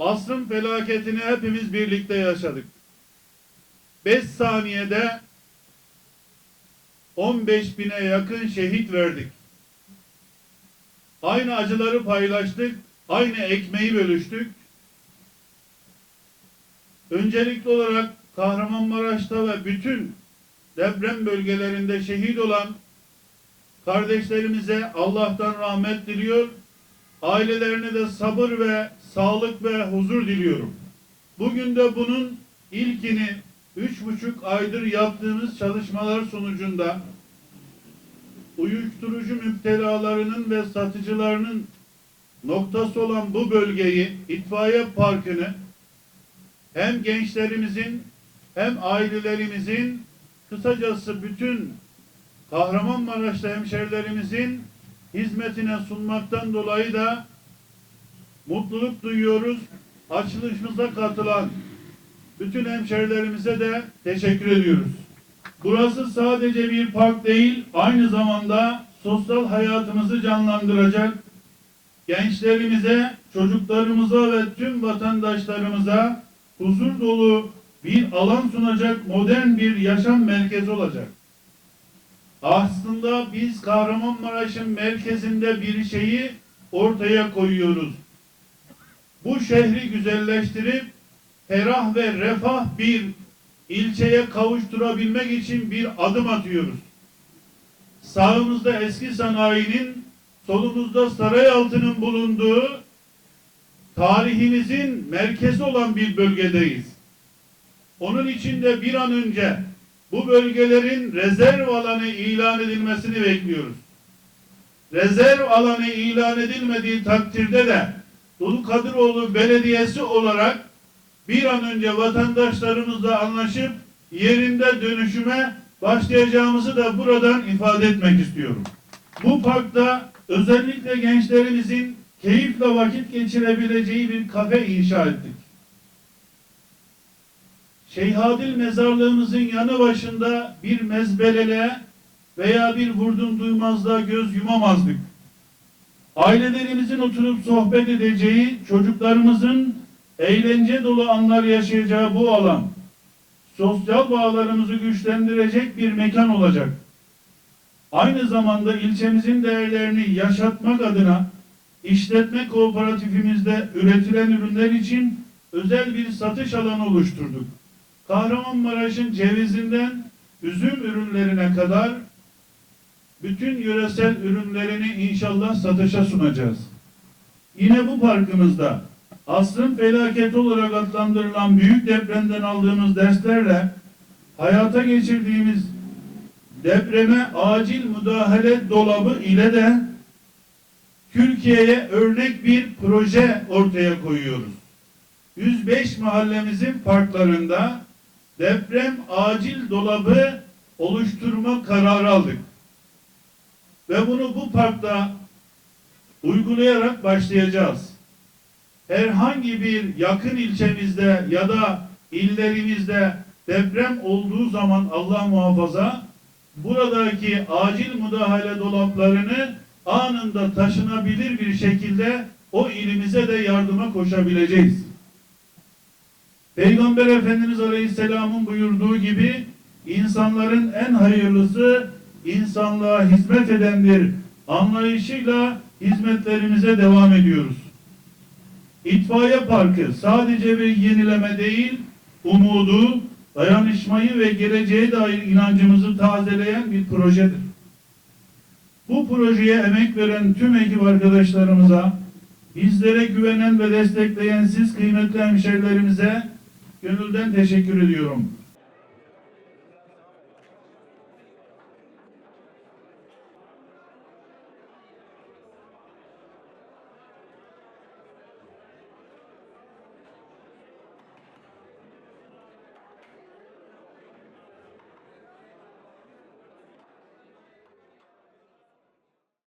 Asrın felaketini hepimiz birlikte yaşadık. 5 saniyede 15 bine yakın şehit verdik. Aynı acıları paylaştık, aynı ekmeği bölüştük. Öncelikli olarak Kahramanmaraş'ta ve bütün deprem bölgelerinde şehit olan kardeşlerimize Allah'tan rahmet diliyor. Ailelerine de sabır ve sağlık ve huzur diliyorum. Bugün de bunun ilkini üç buçuk aydır yaptığımız çalışmalar sonucunda uyuşturucu müptelalarının ve satıcılarının noktası olan bu bölgeyi, itfaiye parkını hem gençlerimizin hem ailelerimizin kısacası bütün Kahramanmaraş'ta hemşerilerimizin hizmetine sunmaktan dolayı da mutluluk duyuyoruz. Açılışımıza katılan bütün hemşerilerimize de teşekkür ediyoruz. Burası sadece bir park değil, aynı zamanda sosyal hayatımızı canlandıracak, gençlerimize, çocuklarımıza ve tüm vatandaşlarımıza huzur dolu bir alan sunacak modern bir yaşam merkezi olacak. Aslında biz Kahramanmaraş'ın merkezinde bir şeyi ortaya koyuyoruz. Bu şehri güzelleştirip ferah ve refah bir ilçeye kavuşturabilmek için bir adım atıyoruz. Sağımızda eski sanayinin, solumuzda Sarayaltı'nın bulunduğu tarihimizin merkezi olan bir bölgedeyiz. Onun için de bir an önce bu bölgelerin rezerv alanı ilan edilmesini bekliyoruz. Rezerv alanı ilan edilmediği takdirde de Ulu Kadiroğlu Belediyesi olarak bir an önce vatandaşlarımızla anlaşıp yerinde dönüşüme başlayacağımızı da buradan ifade etmek istiyorum. Bu parkta özellikle gençlerimizin keyifle vakit geçirebileceği bir kafe inşa ettik. Şeyhadil mezarlığımızın yanı başında bir mezbelele veya bir vurdum duymazlığa göz yumamazdık. Ailelerimizin oturup sohbet edeceği, çocuklarımızın eğlence dolu anlar yaşayacağı bu alan, sosyal bağlarımızı güçlendirecek bir mekan olacak. Aynı zamanda ilçemizin değerlerini yaşatmak adına işletme kooperatifimizde üretilen ürünler için özel bir satış alanı oluşturduk. Kahramanmaraş'ın cevizinden üzüm ürünlerine kadar bütün yöresel ürünlerini inşallah satışa sunacağız. Yine bu parkımızda asrın felaketi olarak adlandırılan büyük depremden aldığımız derslerle hayata geçirdiğimiz depreme acil müdahale dolabı ile de Türkiye'ye örnek bir proje ortaya koyuyoruz. 105 mahallemizin parklarında deprem acil dolabı oluşturma kararı aldık. Ve bunu bu parkta uygulayarak başlayacağız. Herhangi bir yakın ilçemizde ya da illerimizde deprem olduğu zaman Allah muhafaza buradaki acil müdahale dolaplarını anında taşınabilir bir şekilde o ilimize de yardıma koşabileceğiz. Peygamber Efendimiz Aleyhisselam'ın buyurduğu gibi insanların en hayırlısı insanlığa hizmet edendir anlayışıyla hizmetlerimize devam ediyoruz. İtfaiye Parkı sadece bir yenileme değil, umudu, dayanışmayı ve geleceğe dair inancımızı tazeleyen bir projedir. Bu projeye emek veren tüm ekip arkadaşlarımıza, bizlere güvenen ve destekleyen siz kıymetli hemşerilerimize gönülden teşekkür ediyorum.